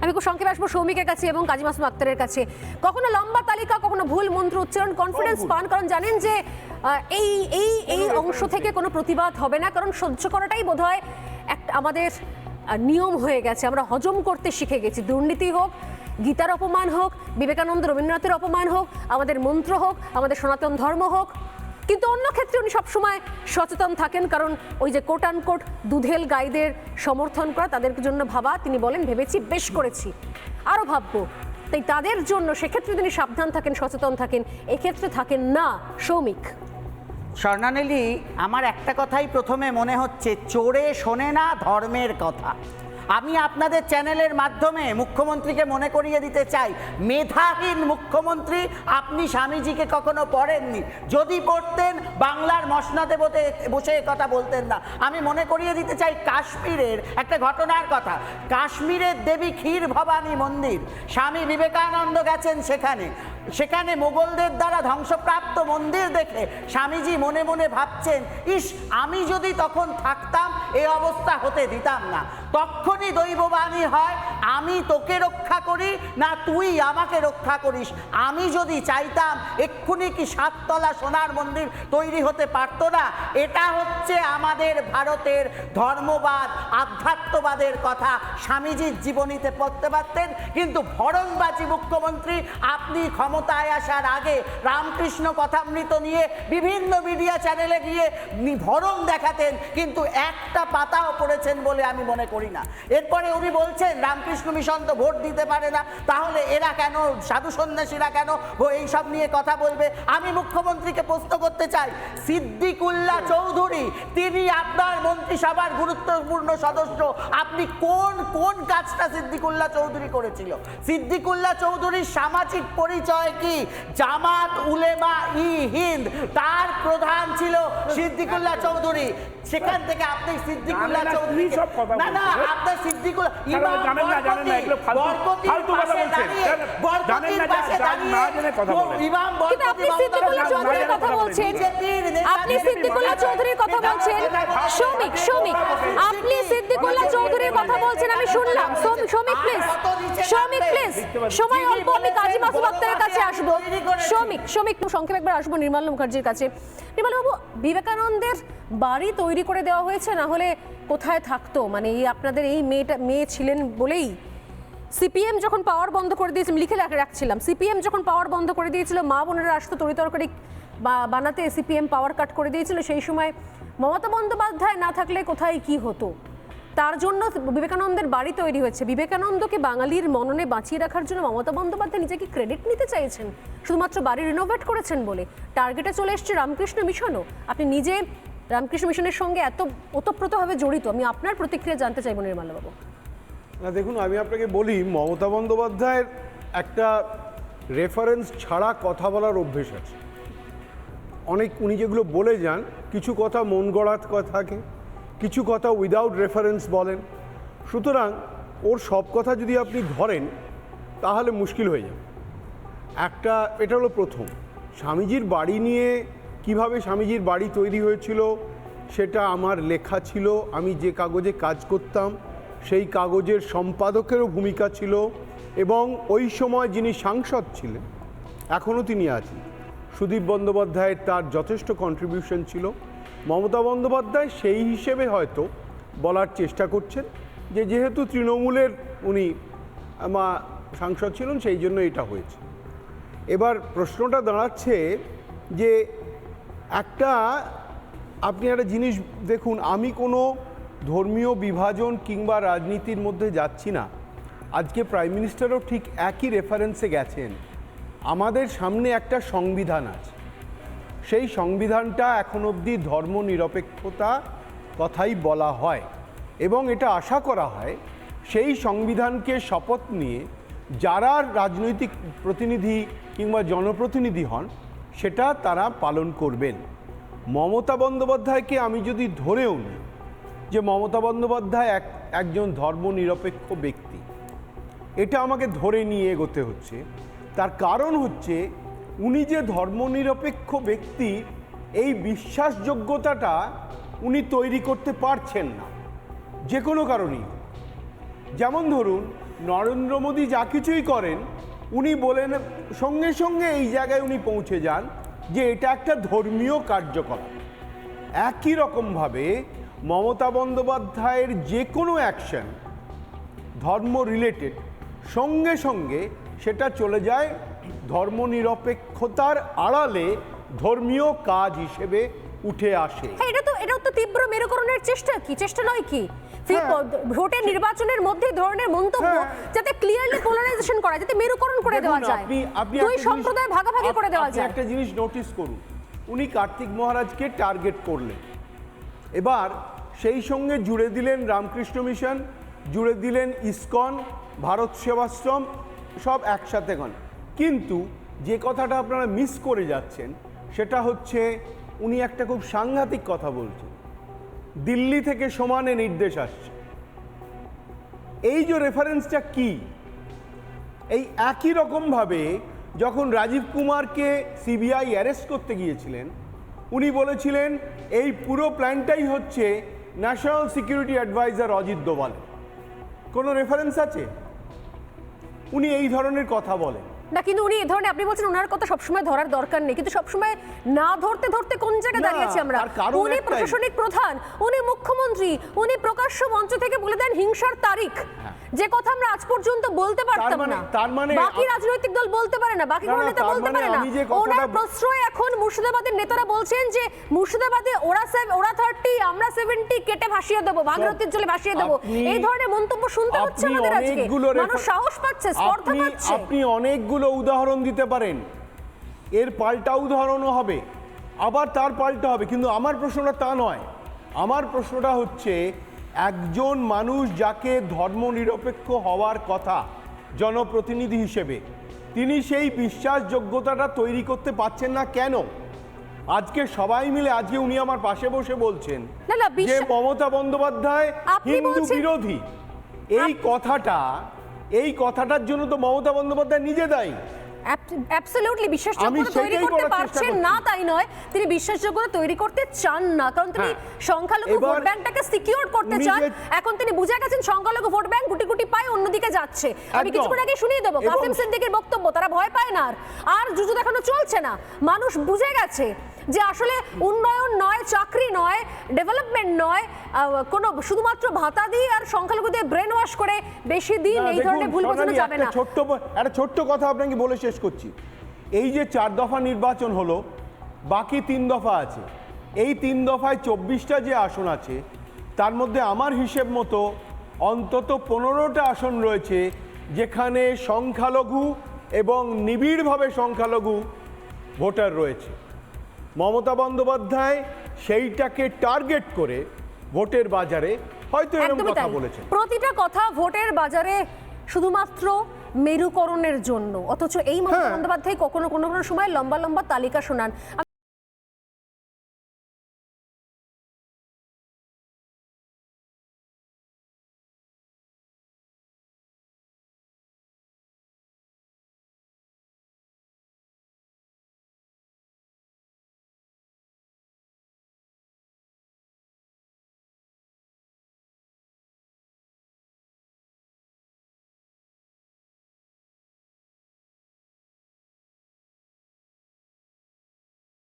আমি খুব সংক্ষেপে আসব সৌমিকের কাছে এবং কাজী মাসুম আক্তারের কাছে। কখনো লম্বা তালিকা কখনো ভুল মন্ত্র উচ্চারণ কনফিডেন্স পান? কারণ জানেন যে এই এই এই অংশ থেকে কোনো প্রতিবাদ হবে না। কারণ সহ্য করাটাই বোধহয় একটা আমাদের নিয়ম হয়ে গেছে। আমরা হজম করতে শিখে গেছি। দুর্নীতি হোক গীতার অপমান হোক বিবেকানন্দ রবীন্দ্রনাথের অপমান হোক আমাদের মন্ত্র হোক আমাদের সনাতন ধর্ম হোক কিন্তু অন্য ক্ষেত্রে উনি সবসময় সচেতন থাকেন, কারণ ওই যে কোট আনকোট দুধেল গাইদের সমর্থন করা, তাদের জন্য ভাবা, তিনি বলেন, ভেবেছি বেশ করেছি। আরও ভাববো। তাই তাদের জন্য সেক্ষেত্রে তিনি সাবধান থাকেন, সচেতন থাকেন, এক্ষেত্রে থাকেন না সৌমিক। স্বর্ণানীলি, আমার একটা কথাই প্রথমে মনে হচ্ছে, চোরে শোনে না ধর্মের কথা। আমি আপনাদের চ্যানেলের মাধ্যমে মুখ্যমন্ত্রীকে মনে করিয়ে দিতে চাই। মেধাহীন মুখ্যমন্ত্রী, আপনি স্বামীজিকে কখনো পড়েননি। যদি পড়তেন, বাংলার মসনাদে বসে বসে কথা বলতেন না। আমি মনে করিয়ে দিতে চাই কাশ্মীরের একটা ঘটনার কথা। কাশ্মীরের দেবী ক্ষীর ভবানী মন্দির। স্বামী বিবেকানন্দ গেছেন সেখানে। সেখানে মোগলদের দ্বারা ধ্বংসপ্রাপ্ত মন্দির দেখে স্বামীজি মনে মনে ভাবছেন, ইস, আমি যদি তখন থাকতাম, এ অবস্থা হতে দিতাম না। তখনই দৈববাণী হয়, আমি তোকে রক্ষা করি, না তুই আমাকে রক্ষা করিস। আমি যদি চাইতাম, এক্ষুনি কি সাততলা সোনার মন্দির তৈরি হতে পারতো না? এটা হচ্ছে আমাদের ভারতের ধর্মবাদ, আধ্যাত্মবাদের কথা। স্বামীজির জীবনীতে পড়তে পারতেন, কিন্তু ভরণবাজি মুখ্যমন্ত্রী, আপনি ক্ষমতায় আসার আগে রামকৃষ্ণ কথামৃত নিয়ে বিভিন্ন মিডিয়া চ্যানেলে গিয়ে ভরম দেখাতেন, কিন্তু একটা পাতাও পড়েছেন বলে আমি মনে করি না। এরপরে উনি বলছেন, রামকৃষ্ণ মিশন তো ভোট দিতে পারে না, তাহলে এরা কেন, সাধু সন্ন্যাসীরা কেন এইসব নিয়ে কথা বলবে? আমি মুখ্যমন্ত্রীকে প্রশ্ন করতে চাই সিদ্দিকুল্লাহ চৌধুরী, তিনি আপনার মন্ত্রিসভার গুরুত্বপূর্ণ সদস্য, আপনি কোন কোন কাজটা সিদ্দিকুল্লাহ চৌধুরী করেছিল? সিদ্দিকুল্লাহ চৌধুরীর সামাজিক পরিচয় কি জামাত উলেমা ই হিন্দ তার প্রধান ছিল সিদ্দিকুল্লাহ চৌধুরী সেখান থেকে আপনি সিদ্দিকুল্লাহ জানেন না, চৌধুরী কি সব কথা না না? আপনার সিদ্দিকুল্লাহ ইমাম। ইমাম আপনি কথা না, বলছেন আপনি সিদ্দিকুল্লাহ চৌধুরীর কথা বলছেন সৌমিক সৌমিক আপনি সিদ্দিকুল্লাহ চৌধুরীর কথা বলছেন আমি শুনলাম সৌমিক প্লিজ সৌমিক প্লিজ সময় অল্প আমি কাজী আক্তারের কাছে আসব। সৌমিক একটু সংক্ষেপে একবার আসব নির্মল মুখার্জির কাছে। নির্মল বাবু বিবেকানন্দের বাড়ি তৈরি করে দেওয়া হয়েছে না হলে কোথায় থাকতো? মানে এই আপনাদের এই মেয়েটা মেয়ে ছিলেন বলেই। সিপিএম যখন পাওয়ার বন্ধ করে দিয়েছিল লিখে রাখ- রাখছিলাম সিপিএম যখন পাওয়ার বন্ধ করে দিয়েছিল মা বোনেরা আসতো তরি তরকারি বা- বানাতে সিপিএম পাওয়ার কাট করে দিয়েছিল সেই সময় মমতা বন্দ্যোপাধ্যায় না থাকলে কোথায় কি হতো? তার জন্য বিবেকানন্দের বাড়ি তৈরি হয়েছে। বিবেকানন্দকে বাঙালির মননে বাঁচিয়ে রাখার জন্য মমতা বন্দ্যোপাধ্যায় নিজেকে ক্রেডিট নিতে চাইছেন। শুধুমাত্র বাড়ি রিনোভেট করেছেন বলে। টার্গেটে চলে এসছে রামকৃষ্ণ মিশনও। আপনি নিজে রামকৃষ্ণ মিশনের সঙ্গে এত ওতপ্রোতভাবে জড়িত, আমি আপনার প্রতিক্রিয়া জানতে চাইব নির্মলবাবু না, দেখুন, আমি আপনাকে বলি, মমতা বন্দ্যোপাধ্যায়ের একটা রেফারেন্স ছাড়া কথা বলার অভ্যেস আছে। অনেক, উনি যেগুলো বলে যান, কিছু কথা মন গড়াত কথা থাকে। কিছু কথা উইদাউট রেফারেন্স বলেন। সুতরাং ওর সব কথা যদি আপনি ধরেন, তাহলে মুশকিল হয়ে যাবে। একটা, এটা হলো প্রথম। স্বামীজির বাড়ি নিয়ে কীভাবে স্বামীজির বাড়ি তৈরি হয়েছিল, সেটা আমার লেখা ছিল, আমি যে কাগজে কাজ করতাম, সেই কাগজের সম্পাদকেরও ভূমিকা ছিল, এবং ওই সময় যিনি সাংসদ ছিলেন, এখনও তিনি আছেন। সুদীপ বন্দ্যোপাধ্যায়ের তার যথেষ্ট কন্ট্রিবিউশন ছিল। মমতা বন্দ্যোপাধ্যায় সেই হিসেবে হয়তো বলার চেষ্টা করছেন যে যেহেতু তৃণমূলের উনি মা সাংসদ ছিলেন, সেই জন্য এটা হয়েছে। এবার প্রশ্নটা দাঁড়াচ্ছে যে একটা, আপনি একটা জিনিস দেখুন, আমি কোনো ধর্মীয় বিভাজন কিংবা রাজনীতির মধ্যে যাচ্ছি না। আজকে প্রাইম মিনিস্টারও ঠিক একই রেফারেন্সে গেছেন। আমাদের সামনে একটা সংবিধান আছে। সেই সংবিধানটা এখন অবধি ধর্ম নিরপেক্ষতা কথাই বলা হয় এবং এটা আশা করা হয় সেই সংবিধানকে শপথ নিয়ে যারা রাজনৈতিক প্রতিনিধি কিংবা জনপ্রতিনিধি হন, সেটা তারা পালন করবেন। মমতা বন্দ্যোপাধ্যায়কে আমি যদি ধরেও নিই যে মমতা বন্দ্যোপাধ্যায় এক, একজন ধর্মনিরপেক্ষ ব্যক্তি, এটা আমাকে ধরে নিয়ে এগোতে হচ্ছে। তার কারণ হচ্ছে উনি যে ধর্মনিরপেক্ষ ব্যক্তি, এই বিশ্বাসযোগ্যতাটা উনি তৈরি করতে পারছেন না। যে কোনো কারণেই। যেমন ধরুন, নরেন্দ্র মোদী যা কিছুই করেন, উনি বলেন সঙ্গে সঙ্গে এই জায়গায় উনি পৌঁছে যান যে এটা একটা ধর্মীয় কার্যকলাপ। একই রকমভাবে মমতা বন্দ্যোপাধ্যায়ের যে কোনো অ্যাকশন, ধর্ম রিলেটেড সঙ্গে সঙ্গে সেটা চলে যায় ধর্মনিরপেক্ষতার আড়ালে ধর্মীয় কাজ হিসেবে উঠে আসে। হ্যাঁ এটা তো এটা তো তীব্র মেরুকরণের চেষ্টা কি? চেষ্টা নয় কি? হ্যাঁ। ভোটের নির্বাচনের মধ্যে ধরনের মন্তব্য হ্যাঁ। যাতে ক্লিয়ারলি পোলারাইজেশন করা যাতে মেরুকরণ করে দেওয়া যায়। আপনি- আপনি দুই সম্প্রদায় ভাগাভাগি করে দেওয়া যায়। একটা জিনিস নোটিস করুন। উনি কার্তিক মহারাজকে টার্গেট করলেন। এবার সেই সঙ্গে জুড়ে দিলেন রামকৃষ্ণ মিশন জুড়ে দিলেন ইসকন ভারত সেবাশ্রম সব একসাথে গণ। কিন্তু যে কথাটা আপনারা মিস করে যাচ্ছেন, সেটা হচ্ছে উনি একটা খুব সাংঘাতিক কথা বলছেন। দিল্লি থেকে সমানে নির্দেশ আসছে। এই যে রেফারেন্সটা কি? এই একই রকমভাবে যখন রাজীব কুমারকে সিবিআই অ্যারেস্ট করতে গিয়েছিলেন, উনি বলেছিলেন, এই পুরো প্ল্যানটাই হচ্ছে national security advisor Ajit Doval কোনো রেফারেন্স আছে? উনি এই ধরনের কথা বলেন। না কিন্তু উনি এই ধরনের আপনি বলছেন ওনার কথা সবসময় ধরার দরকার নেই কিন্তু সবসময় না ধরতে ধরতে কোন জায়গায় দাঁড়িয়েছি আমরা? উনি প্রশাসনিক প্রধান উনি মুখ্যমন্ত্রী উনি প্রকাশ্য মঞ্চ থেকে বলে দেন হিংসার তারিখ। যে কথা আমরা আজ পর্যন্ত বলতে পারতাম মানে- না। তার মানে বাকি রাজনৈতিক দল বলতে পারে না বাকি কোনো নেতা বলতে মানে পারে না। ওনার প্রশ্রয় এখন মুর্শিদাবাদের নেতারা বলছেন যে মুর্শিদাবাদে ওরা ওরা থার্টি আমরা সেভেন্টি কেটে ভাসিয়ে দেবো ভাগীরথীর জলে ভাসিয়ে দেবো। এই ধরনের মন্তব্য শুনতে হচ্ছে আমাদের আজকে। মানুষ সাহস পাচ্ছে স্পর্ধা পাচ্ছে। আপনি অনেকগুলো উদাহরণ দিতে পারেন। এর পাল্টা উদাহরণও হবে। আবার তার পাল্টা হবে। কিন্তু আমার প্রশ্নটা তা নয়। আমার প্রশ্নটা হচ্ছে একজন মানুষ যাকে ধর্মনিরপেক্ষ হওয়ার কথা জনপ্রতিনিধি হিসেবে। তিনি সেই বিশ্বাসযোগ্যতাটা তৈরি করতে পারছেন না কেন? আজকে সবাই মিলে আজকে উনি আমার পাশে বসে বলছেন যে মমতা বন্দ্যোপাধ্যায় হিন্দু বিরোধী। এই কথাটা এই কথাটার জন্য তো মমতা বন্দ্যোপাধ্যায় নিজে দায়ী। অ্যাবসলিউটলি বিশ্বাসযোগ্যতা তৈরি করতে পারছেন না তাই নয়। তিনি বিশ্বাসযোগ্যতা তৈরি করতে চান না কারণ তিনি হ্যাঁ। সংখ্যালঘু ভোট ব্যাংকটাকে সিকিউর করতে চান। এখন তিনি বুঝে গেছেন সংখ্যালঘু ভোট ব্যাংক গুটি গুটি পায় অন্যদিকে যাচ্ছে। আমি কিছুক্ষণ আগে শুনিয়ে দেবো। কাসিম সিদ্দিকের বক্তব্য তারা ভয় পায় না আর। আর জুজু দেখানো চলছে না। মানুষ বুঝে গেছে যে আসলে উন্নয়ন নয় চাকরি নয় ডেভেলপমেন্ট নয় কোনো শুধুমাত্র ভাতা দিয়ে আর সংখ্যালঘুদের ব্রেন ওয়াশ করে বেশি দিন এই ধরনের ভুল বোঝানো যাবে না। ছোট্ট একটা ছোট্ট কথা আপনাকে বলে শেষ করছি। এই যে চার দফা নির্বাচন হলো বাকি তিন দফা আছে। এই তিন দফায় চব্বিশটা যে আসন আছে তার মধ্যে আমার হিসেব মতো অন্তত পনেরোটা আসন রয়েছে যেখানে সংখ্যালঘু এবং নিবিড়ভাবে সংখ্যালঘু ভোটার রয়েছে। মমতা বন্দ্যোপাধ্যায় সেইটাকে টার্গেট করে ভোটের বাজারে হয়তো এরকম কথা বলেছেন। প্রতিটা কথা ভোটের বাজারে শুধুমাত্র মেরুকরণের জন্য। অথচ এই মমতা হ্যাঁ। বন্দ্যোপাধ্যায় কখনো কোনো কোনো সময় লম্বা লম্বা তালিকা শোনান।